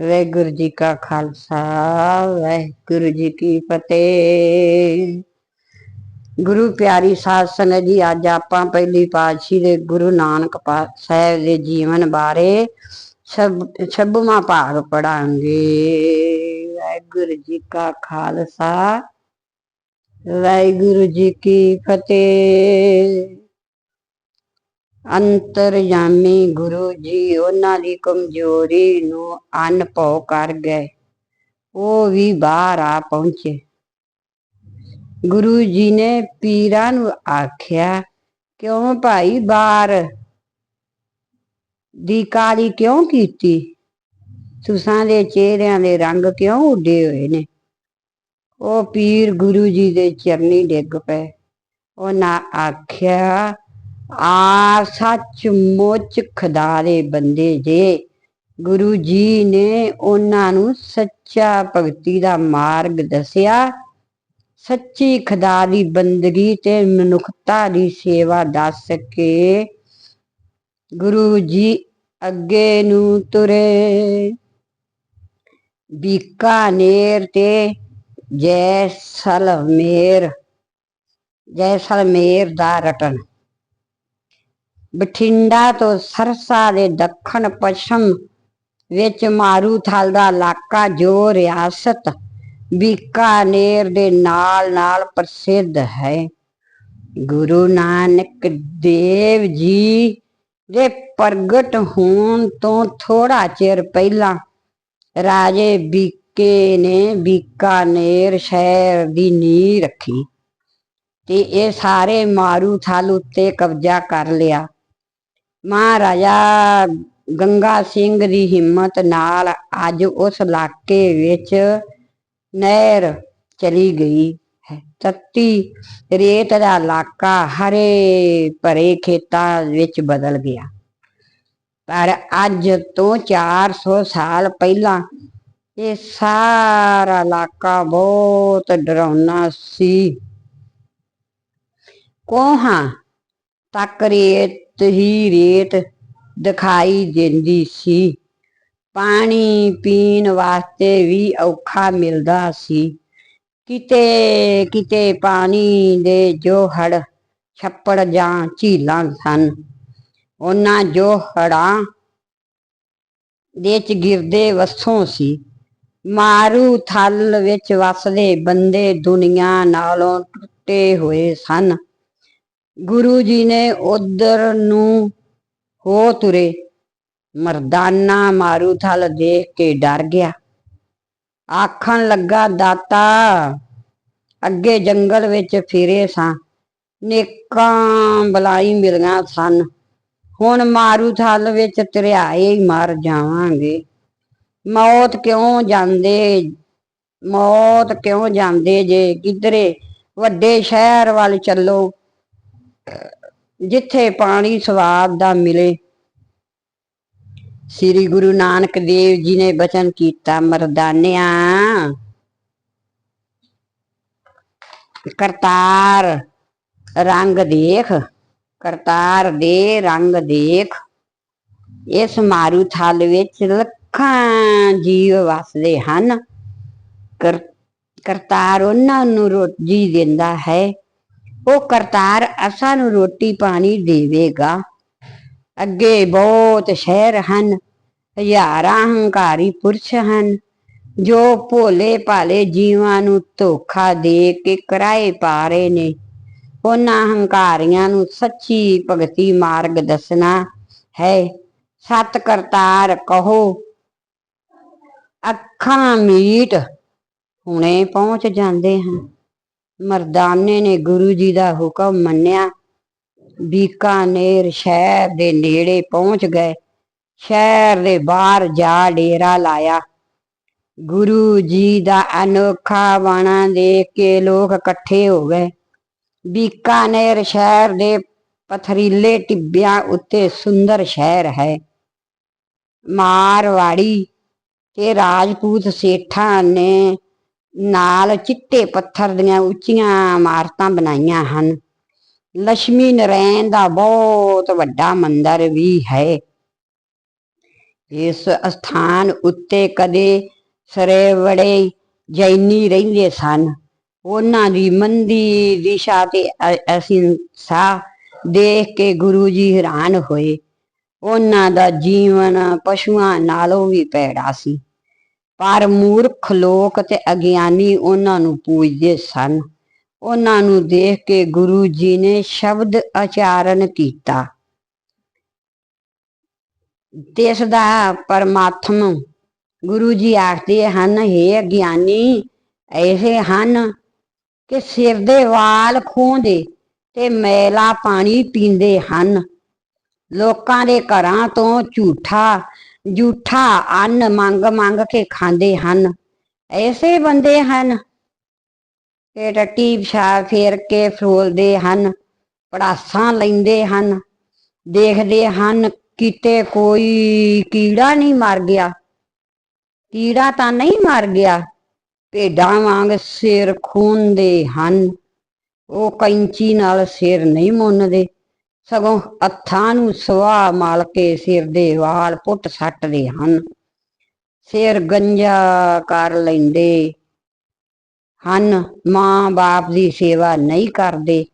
ਵਾਹਿਗੁਰੂ ਜੀ ਕਾ ਖਾਲਸਾ, ਵਾਹਿਗੁਰੂ ਜੀ ਕੀ ਫਤਿਹ। ਗੁਰੂ ਪਿਆਰੀ ਸਾਧ ਸੰਗਤ ਜੀ, ਅੱਜ ਆਪਾਂ ਪਹਿਲੀ ਪਾਤਸ਼ਾਹੀ ਦੇ ਗੁਰੂ ਨਾਨਕ ਪਾ- ਸਾਹਿਬ ਦੇ ਜੀਵਨ ਬਾਰੇ ਸਭ, ਛੱਬਵਾਂ ਭਾਗ ਪੜਾਂਗੇ ਵਾਹਿਗੁਰੂ ਜੀ ਕਾ ਖਾਲਸਾ, ਵਾਹਿਗੁਰੂ ਜੀ ਕੀ ਫਤਿਹ। ਅੰਤਰਯਾਮੀ ਗੁਰੂ ਜੀ, ਉਹਨਾਂ ਦੀ ਕਮਜ਼ੋਰੀ ਨੂੰ ਅਨਭਵ ਕਰ ਗਏ। ਉਹ ਵੀ ਬਾਹਰ ਆ ਪਹੁੰਚੇ। ਗੁਰੂ ਜੀ ਨੇ ਪੀਰਾਂ ਨੂੰ ਆਖਿਆ, ਕਿਉਂ ਭਾਈ ਬਾਹਰ? ਦੀ ਕਾਲੀ ਕਿਉਂ ਕੀਤੀ? ਤੁਸਾਂ ਦੇ ਚਿਹਰਿਆਂ ਦੇ ਰੰਗ ਕਿਉਂ ਉੱਡੇ ਹੋਏ ਨੇ? ਉਹ ਪੀਰ ਗੁਰੂ ਜੀ ਦੇ ਚਰਨੀ ਡਿੱਗ ਪਏ। ਉਹਨਾਂ ਆਖਿਆ ਆ ਸੱਚ ਮੁੱਚ ਖੁਦਾ ਦੇ ਬੰਦੇ ਜੇ। ਗੁਰੂ ਜੀ ਨੇ ਉਹਨਾਂ ਨੂੰ ਸੱਚਾ ਭਗਤੀ ਦਾ ਮਾਰਗ ਦੱਸਿਆ। ਸੱਚੀ ਖੁਦਾ ਦੀ ਬੰਦਗੀ ਤੇ ਮਨੁੱਖਤਾ ਦੀ ਸੇਵਾ ਦੱਸ ਕੇ ਗੁਰੂ ਜੀ ਅੱਗੇ ਨੂੰ ਤੁਰੇ। ਬੀਕਾਨੇਰ ਤੇ ਜੈਸਲਮੇਰ ਜੈਸਲਮੇਰ ਦਾ ਰਟਨ ਬਠਿੰਡਾ ਤੋਂ ਸਰਸਾ ਦੇ ਦੱਖਣ ਪੱਛਮ ਵਿੱਚ ਮਾਰੂਥਲ ਦਾ ਇਲਾਕਾ ਜੋ ਰਿਆਸਤ ਬੀਕਾਨੇਰ ਦੇ ਨਾਲ ਨਾਲ ਪ੍ਰਸਿੱਧ ਹੈ। ਗੁਰੂ ਨਾਨਕ ਦੇਵ ਜੀ ਦੇ ਪ੍ਰਗਟ ਹੋਣ ਤੋਂ ਥੋੜਾ ਚਿਰ ਪਹਿਲਾਂ ਰਾਜੇ ਬੀਕੇ ਨੇ ਬੀਕਾਨੇਰ ਸ਼ਹਿਰ ਦੀ ਨੀਂਹ ਰੱਖੀ ਤੇ ਇਹ ਸਾਰੇ ਮਾਰੂਥਲ ਉੱਤੇ ਕਬਜ਼ਾ ਕਰ ਲਿਆ। ਮਹਾਰਾਜਾ ਗੰਗਾ ਸਿੰਘ ਦੀ ਹਿੰਮਤ ਨਾਲ ਅੱਜ ਉਸ ਇਲਾਕੇ ਵਿੱਚ ਨਹਿਰ ਚਲੀ ਗਈ ਹੈ। ਤੱਤੀ ਰੇਤ ਦਾ ਇਲਾਕਾ ਹਰੇ ਭਰੇ ਖੇਤਾਂ ਵਿੱਚ ਬਦਲ ਗਿਆ। ਪਰ ਅੱਜ ਤੋਂ 400 ਸਾਲ ਪਹਿਲਾਂ ਇਹ ਸਾਰਾ ਇਲਾਕਾ ਬਹੁਤ ਡਰਾਉਣਾ ਸੀ। ਕੋਹਾਂ ਤੱਕ ਰੇਤ ਹੀ ਰੇਤ ਦਿਖਾਈ ਦਿੰਦੀ ਸੀ। ਪਾਣੀ ਪੀਣ ਵਾਸਤੇ ਵੀ ਔਖਾ ਮਿਲਦਾ ਸੀ। ਕਿਤੇ ਕਿਤੇ ਪਾਣੀ ਦੇ ਜੋ ਹੜ ਛੱਪੜ ਜਾਂ ਝੀਲਾਂ ਸਨ, ਉਹਨਾਂ ਜੋ ਹੜਾਂ ਦੇ ਚ ਗਿਰਦੇ ਵਸੋਂ ਸੀ। ਮਾਰੂ ਥਲ ਵਿੱਚ ਵਸਦੇ ਬੰਦੇ ਦੁਨੀਆ ਨਾਲੋਂ ਟੁੱਟੇ ਹੋਏ ਸਨ। ਗੁਰੂ ਜੀ ਨੇ ਉਧਰ ਨੂੰ ਹੋ ਤੁਰੇ। ਮਰਦਾਨਾ ਮਾਰੂਥਲ ਦੇਖ ਕੇ ਡਰ ਗਿਆ। ਆਖਣ ਲੱਗਾ, ਦਾਤਾ, ਅੱਗੇ ਜੰਗਲ ਵਿੱਚ ਫਿਰੇ ਸਾਂ। ਨੇਕਾਂ ਬਲਾਈ ਮਿਲੀਆਂ ਸਨ। ਹੁਣ ਮਾਰੂਥਲ ਵਿੱਚ ਤਰਿਆਏ ਮਰ ਜਾਵਾਂਗੇ। ਮੌਤ ਕਿਉਂ ਜਾਂਦੇ, ਮੌਤ ਕਿਉਂ ਜਾਂਦੇ ਜੇ? ਕਿਧਰੇ ਵੱਡੇ ਸ਼ਹਿਰ ਵੱਲ ਚੱਲੋ। ਜਿੱਥੇ ਪਾਣੀ ਸਵਾਦ ਦਾ ਮਿਲੇ। ਸ੍ਰੀ ਗੁਰੂ ਨਾਨਕ ਦੇਵ ਜੀ ਨੇ ਬਚਨ ਕੀਤਾ, ਮਰਦਾਨਿਆ। ਕਰਤਾਰ ਰੰਗ ਦੇਖ, ਕਰਤਾਰ ਦੇ ਰੰਗ ਦੇਖ। ਇਸ ਮਾਰੂ ਥਲ ਵਿੱਚ ਲੱਖਾਂ ਜੀਵ ਵਸਦੇ ਹਨ। ਕਰਤਾਰ ਉਹਨਾਂ ਨੂੰ ਰੋਜੀ ਦਿੰਦਾ ਹੈ। ਉਹ ਕਰਤਾਰ ਅਸਾਂ ਨੂੰ ਰੋਟੀ ਪਾਣੀ ਦੇਵੇਗਾ। ਅੱਗੇ ਬਹੁਤ ਸ਼ਹਿਰ ਹਨ, ਹਜ਼ਾਰਾਂ ਹੰਕਾਰੀ ਪੁਰਸ਼ ਹਨ, ਜੋ ਭੋਲੇ ਭਾਲੇ ਜੀਵਾਂ ਨੂੰ ਧੋਖਾ ਦੇ ਕੇ ਕਿਰਾਏ ਪਾ ਰਹੇ ਨੇ। ਉਹਨਾਂ ਹੰਕਾਰੀਆਂ ਨੂੰ ਸੱਚੀ ਭਗਤੀ ਮਾਰਗ ਦੱਸਣਾ ਹੈ। ਸਤ ਕਰਤਾਰ ਕਹੋ, ਅੱਖਾਂ ਮੀਟ ਹੁਣੇ ਪਹੁੰਚ ਜਾਂਦੇ ਹਨ। ਮਰਦਾਨੇ ਨੇ ਗੁਰੂ ਜੀ ਦਾ ਹੁਕਮ ਮੰਨਿਆ। ਬੀਕਾਨੇਰ ਸ਼ਹਿਰ ਦੇ ਨੇੜੇ ਪਹੁੰਚ ਗਏ। ਸ਼ਹਿਰ ਦੇ ਬਾਹਰ ਜਾ ਡੇਰਾ ਲਾਇਆ। ਗੁਰੂ ਜੀ ਦਾ ਅਨੋਖਾ ਬਾਣਾ ਦੇਖ ਕੇ ਲੋਕ ਇਕੱਠੇ ਹੋ ਗਏ। ਬੀਕਾਨੇਰ ਸ਼ਹਿਰ ਦੇ ਪਥਰੀਲੇ ਟਿੱਬਿਆਂ ਉੱਤੇ ਸੁੰਦਰ ਸ਼ਹਿਰ ਹੈ। ਮਾਰਵਾੜੀ ਤੇ ਰਾਜਪੂਤ ਸੇਠਾਂ ਨੇ ਨਾਲ ਚਿੱਟੇ ਪੱਥਰ ਦੀਆਂ ਉੱਚੀਆਂ ਇਮਾਰਤਾਂ ਬਣਾਈਆਂ ਹਨ। ਲక్ష్ਮੀ ਨਰੈਣ ਦਾ ਬਹੁਤ ਵੱਡਾ ਮੰਦਿਰ ਵੀ ਹੈ। ਇਸ ਸਥਾਨ ਉੱਤੇ ਕਦੇ ਸਰੇਵੜੇ ਜੈਨੀ ਰਹਿੰਦੇ ਸਨ। ਉਹਨਾਂ ਦੀ ਮੰਦੀ ਦਿਸ਼ਾ ਤੇ ਅਸੀਂ ਸਾਹ ਦੇਖ ਕੇ ਗੁਰੂ ਜੀ ਹੈਰਾਨ ਹੋਏ। ਉਹਨਾਂ ਦਾ ਜੀਵਨ ਪਸ਼ੂਆਂ ਨਾਲੋਂ ਵੀ ਭੈੜਾ ਸੀ। ਪਰ ਮੂਰਖ ਲੋਕ ਤੇ ਅਗਿਆਨੀ ਉਹਨਾਂ ਨੂੰ ਪੂਜਦੇ ਸਨ। ਉਹਨਾਂ ਨੂੰ ਦੇਖ ਕੇ ਗੁਰੂ ਜੀ ਨੇ ਸ਼ਬਦ ਉਚਾਰਨ ਕੀਤਾ। ਦੇਸ਼ ਦਾ ਪਰਮਾਤਮ, ਗੁਰੂ ਜੀ ਆਖਦੇ ਹਨ हे ਅਗਿਆਨੀ ਐਸੇ ਹਨ ਕਿ ਸਿਰ ਦੇ ਵਾਲ ਖੋਹਦੇ ਤੇ ਮੈਲਾ ਪਾਣੀ ਪੀਂਦੇ ਹਨ। ਲੋਕਾਂ ਦੇ ਘਰਾਂ ਤੋਂ ਝੂਠਾ ਜੂਠਾ, ਅੰਨ ਮੰਗ ਮੰਗ ਕੇ ਖਾਂਦੇ ਹਨ। ਐਸੇ ਬੰਦੇ ਹਨ ਕਿ ਟੱਟੀ ਪਿਸ਼ਾਬ ਫੇਰ ਕੇ ਫਰੋਲਦੇ ਹਨ, ਪੜਾਸਾਂ ਲੈਂਦੇ ਹਨ। ਦੇਖਦੇ ਹਨ, ਕਿਤੇ ਕੋਈ ਕੀੜਾ ਨਹੀਂ ਮਰ ਗਿਆ। ਕੀੜਾ ਤਾਂ ਨਹੀਂ ਮਰ ਗਿਆ, ਭੇਡਾਂ ਵਾਂਗ ਸਿਰ ਖੂੰਦੇ ਹਨ। ਉਹ ਕੈਂਚੀ ਨਾਲ ਸਿਰ ਨਹੀਂ ਮੁੰਨਦੇ। ਸਗੋਂ ਹੱਥਾਂ ਨੂੰ ਸਵਾਹ ਮਲ ਕੇ ਸਿਰ ਦੇ ਵਾਲ ਪੁੱਟ ਸੱਟਦੇ ਹਨ। ਸਿਰ ਗੰਜਾ ਕਰ ਲੈਂਦੇ ਹਨ। ਮਾਂ ਬਾਪ ਦੀ ਸੇਵਾ ਨਹੀਂ ਕਰਦੇ।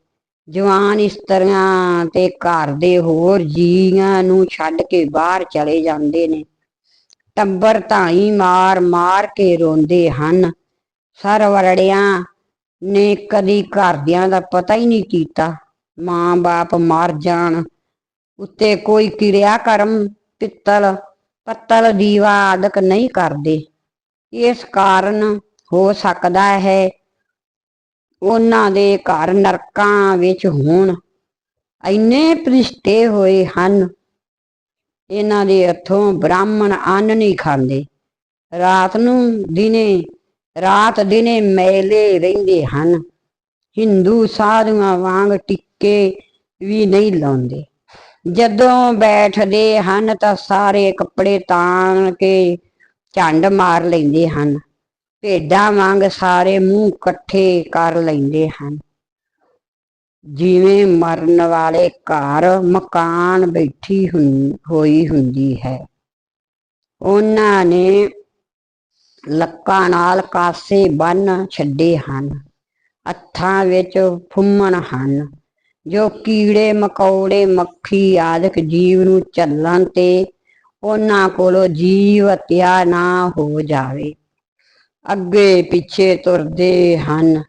ਜਵਾਨ ਇਸਤਰੀਆਂ ਤੇ ਘਰ ਦੇ ਹੋਰ ਜੀਆਂ ਨੂੰ ਛੱਡ ਕੇ ਬਾਹਰ ਚਲੇ ਜਾਂਦੇ ਨੇ। ਟੱਬਰ ਧਾਈ ਮਾਰ ਮਾਰ ਕੇ ਰੋਂਦੇ ਹਨ। ਸਰਵਰੜਿਆਂ ਨੇ ਕਦੀ ਘਰਦਿਆਂ ਦਾ ਪਤਾ ਹੀ ਨਹੀਂ ਕੀਤਾ। ਮਾਂ ਬਾਪ ਮਰ ਜਾਣ, ਉੱਤੇ ਕੋਈ ਕਿਰਿਆ ਕਰਮ, ਪਿੱਤਲ, ਪੱਤਲ ਦੀਵਾ ਆਦਿਕ ਨਹੀਂ ਕਰਦੇ। ਇਸ ਕਾਰਨ ਹੋ ਸਕਦਾ ਹੈ, ਉਹਨਾਂ ਦੇ ਘਰ ਨਰਕਾਂ ਵਿੱਚ ਹੋਣ। ਇੰਨੇ ਪ੍ਰਿਸ਼ਟੇ ਹੋਏ ਹਨ, ਇਹਨਾਂ ਦੇ ਹੱਥੋਂ ਬ੍ਰਾਹਮਣ ਅੰਨ ਨਹੀਂ ਖਾਂਦੇ। ਰਾਤ ਨੂੰ ਦਿਨੇ, ਰਾਤ ਦਿਨੇ ਮੈਲੇ ਰਹਿੰਦੇ ਹਨ। ਹਿੰਦੂ ਸਾਧੂਆਂ ਵਾਂਗ ਟਿੱਕੇ ਵੀ ਨਹੀਂ ਲਾਉਂਦੇ। ਜਦੋਂ ਬੈਠਦੇ ਹਨ ਤਾਂ ਸਾਰੇ ਕੱਪੜੇ ਤਾਣ ਕੇ ਝੰਡ ਮਾਰ ਲੈਂਦੇ ਹਨ। ਭੇਡਾਂ ਵਾਂਗ ਸਾਰੇ ਮੂੰਹ ਇਕੱਠੇ ਕਰ ਲੈਂਦੇ ਹਨ। ਜਿਵੇਂ ਮਰਨ ਵਾਲੇ ਘਰ ਮਕਾਨ ਬੈਠੀ ਹੁੰ- ਹੋਈ ਹੁੰਦੀ ਹੈ। ਉਹਨਾਂ ਨੇ ਲੱਕਾਂ ਨਾਲ ਕਾਸੇ ਬੰਨ ਛੱਡੇ ਹਨ। ਹੱਥਾਂ ਵਿੱਚ ਫੁੰਮਣ ਹਨ। ਜੋ ਕੀੜੇ, ਮਕੌੜੇ, ਮੱਖੀ ਆਦਿਕ ਜੀਵ ਨੂੰ ਚੱਲਣ ਤੇ ਉਹਨਾਂ ਕੋਲੋਂ ਜੀਵ ਹੱਤਿਆ ਨਾ ਹੋ ਜਾਵੇ। ਅੱਗੇ ਪਿੱਛੇ ਤੁਰਦੇ ਹਨ।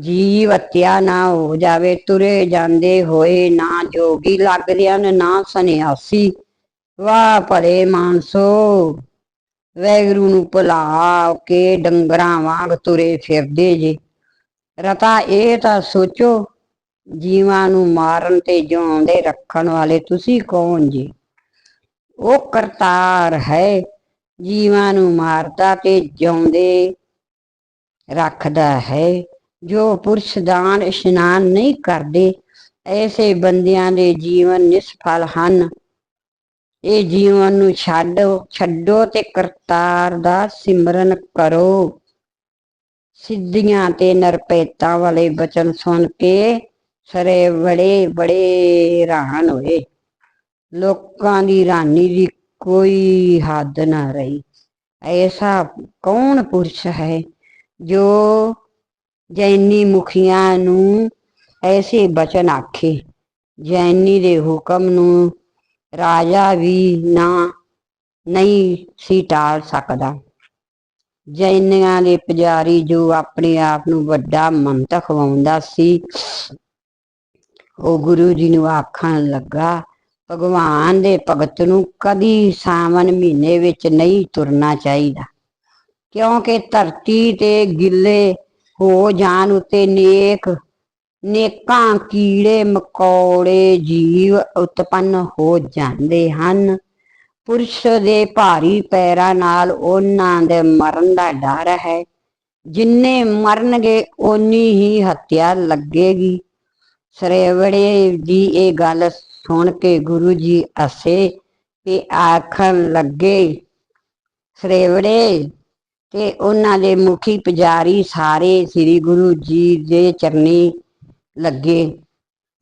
ਜੀਵ ਹਤਿਆ ਨਾ ਹੋ ਜਾਵੇ, ਤੁਰੇ ਜਾਂਦੇ ਹੋਏ ਨਾ ਜੋਗੀ ਲੱਗਦੇ ਹਨ, ਨਾ ਸੰਨਿਆਸੀ। ਵਾਹ ਭਲੇ ਮਾਨਸੋ, ਵੈਗਰੂ ਨੂੰ ਭੁਲਾ ਕੇ ਡੰਗਰਾਂ ਵਾਂਗ ਤੁਰੇ ਫਿਰਦੇ ਜੇ। ਰਤਾ, ਇਹ ਤਾਂ ਸੋਚੋ, ਜੀਵਾਂ ਨੂੰ ਮਾਰਨ ਤੇ ਜਿਉਂਦੇ ਰੱਖਣ ਵਾਲੇ ਤੁਸੀਂ ਕੌਣ ਜੀ? ਉਹ ਕਰਤਾਰ ਹੈ, ਜੀਵਾਂ ਨੂੰ ਮਾਰਦਾ ਤੇ ਜਿਉਂਦੇ ਰੱਖਦਾ ਹੈ। ਜੋ ਪੁਰਸ਼ ਦਾਨ ਇਸ਼ਨਾਨ ਨਹੀਂ ਕਰਦੇ, ਐਸੇ ਬੰਦਿਆਂ ਦੇ ਜੀਵਨ ਨਿਸਫਲ ਹਨ। ਇਹ ਜੀਵਨ ਨੂੰ ਛੱਡੋ ਛੱਡੋ ਤੇ ਕਰਤਾਰ ਦਾ ਸਿਮਰਨ ਕਰੋ। ਸਿੱਧੀਆਂ ਤੇ ਨਰਪੇਤਾਂ ਵਾਲੇ ਬਚਨ ਸੁਣ ਕੇ ਸਰੇ ਬੜੇ ਬੜੇ ਹੈਰਾਨ ਹੋਏ। ਲੋਕਾਂ ਦੀ ਰਾਨੀ ਦੀ ਕੋਈ ਹੱਦ ਨਾ ਰਹੀ। ਐਸਾ ਕੌਣ ਪੁਰਸ਼ ਹੈ ਜੋ ਜੈਨੀ ਮੁਖੀਆਂ ਨੂੰ ਐਸੇ ਬਚਨ ਆਖੇ? ਜੈਨੀ ਦੇ ਹੁਕਮ ਨੂੰ ਰਾਜਾ ਵੀ ਨਾ, ਨਹੀਂ ਸੀ ਟਾਲ ਸਕਦਾ। ਜੈਨੀਆਂ ਦੇ ਪੁਜਾਰੀ ਜੋ ਆਪਣੇ ਆਪ ਨੂੰ ਵੱਡਾ ਮੰਤ ਖਵਾਉਂਦਾ ਸੀ, ਉਹ ਗੁਰੂ ਜੀ ਨੂੰ ਆਖਣ ਲੱਗਾ, ਭਗਵਾਨ ਦੇ ਭਗਤ ਨੂੰ ਕਦੀ ਸਾਵਨ ਮਹੀਨੇ ਵਿੱਚ ਨਹੀਂ ਤੁਰਨਾ ਚਾਹੀਦਾ, ਕਿਉਂਕਿ ਧਰਤੀ ਤੇ ਗਿੱਲੇ ਹੋ ਜਾਣ ਉਤੇ ਨੇਕ, ਨੇਕਾਂ ਕੀੜੇ, ਮਕੌੜੇ ਜੀਵ ਉਤਪੰਨ ਹੋ ਜਾਂਦੇ ਹਨ। ਪੁਰਸ਼ ਦੇ ਭਾਰੀ ਪੈਰਾਂ ਨਾਲ ਉਹਨਾਂ ਦੇ ਮਰਨ ਦਾ ਡਰ ਹੈ। ਜਿੰਨੇ ਮਰਨਗੇ, ਓਨੀ ਹੀ ਹੱਤਿਆ ਲੱਗੇਗੀ। ਸਰੇਵੜੇ ਦੀ ਇਹ ਗੱਲ ਸੁਣ ਕੇ ਗੁਰੂ ਜੀ ਹੱਸੇ ਤੇ ਆਖਣ ਲੱਗੇ, ਸਰੇਵੜੇ, ਤੇ ਉਹਨਾਂ ਦੇ ਮੁਖੀ ਪੁਜਾਰੀ ਸਾਰੇ ਸ੍ਰੀ ਗੁਰੂ ਜੀ ਦੇ ਚਰਨੀ ਲੱਗੇ।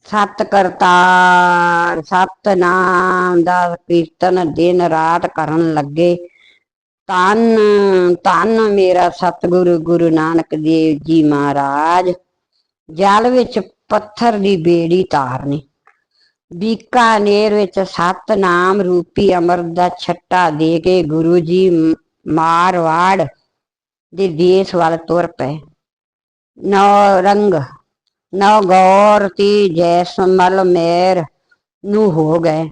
ਸਤ ਕਰਤਾਰ ਸਤ ਨਾਮ ਦਾ ਕੀਰਤਨ ਦਿਨ ਰਾਤ ਕਰਨ ਲੱਗੇ। ਤਨ ਤਨ ਮੇਰਾ ਸਤਿਗੁਰੂ ਗੁਰੂ ਨਾਨਕ ਦੇਵ ਜੀ ਮਹਾਰਾਜ, ਜਲ ਵਿੱਚ ਪੱਥਰ ਦੀ ਬੇੜੀ ਤਾਰਨੀ। ਬੀਕਾਨੇਰ ਵਿੱਚ ਸਤਨਾਮ ਰੂਪੀ ਅਮਰ ਦਾ ਛੱਟਾ ਦੇ ਕੇ ਗੁਰੂ ਜੀ ਮਾਰਵਾੜ ਦੇ ਦੇਸ਼ ਵੱਲ ਤੁਰ ਪਏ। ਨੌ ਰੰਗ ਨੌ ਗੌਰ ਤੀ ਜੈਸਮਲ ਮੇਰ ਨੂੰ ਹੋ ਗਏ।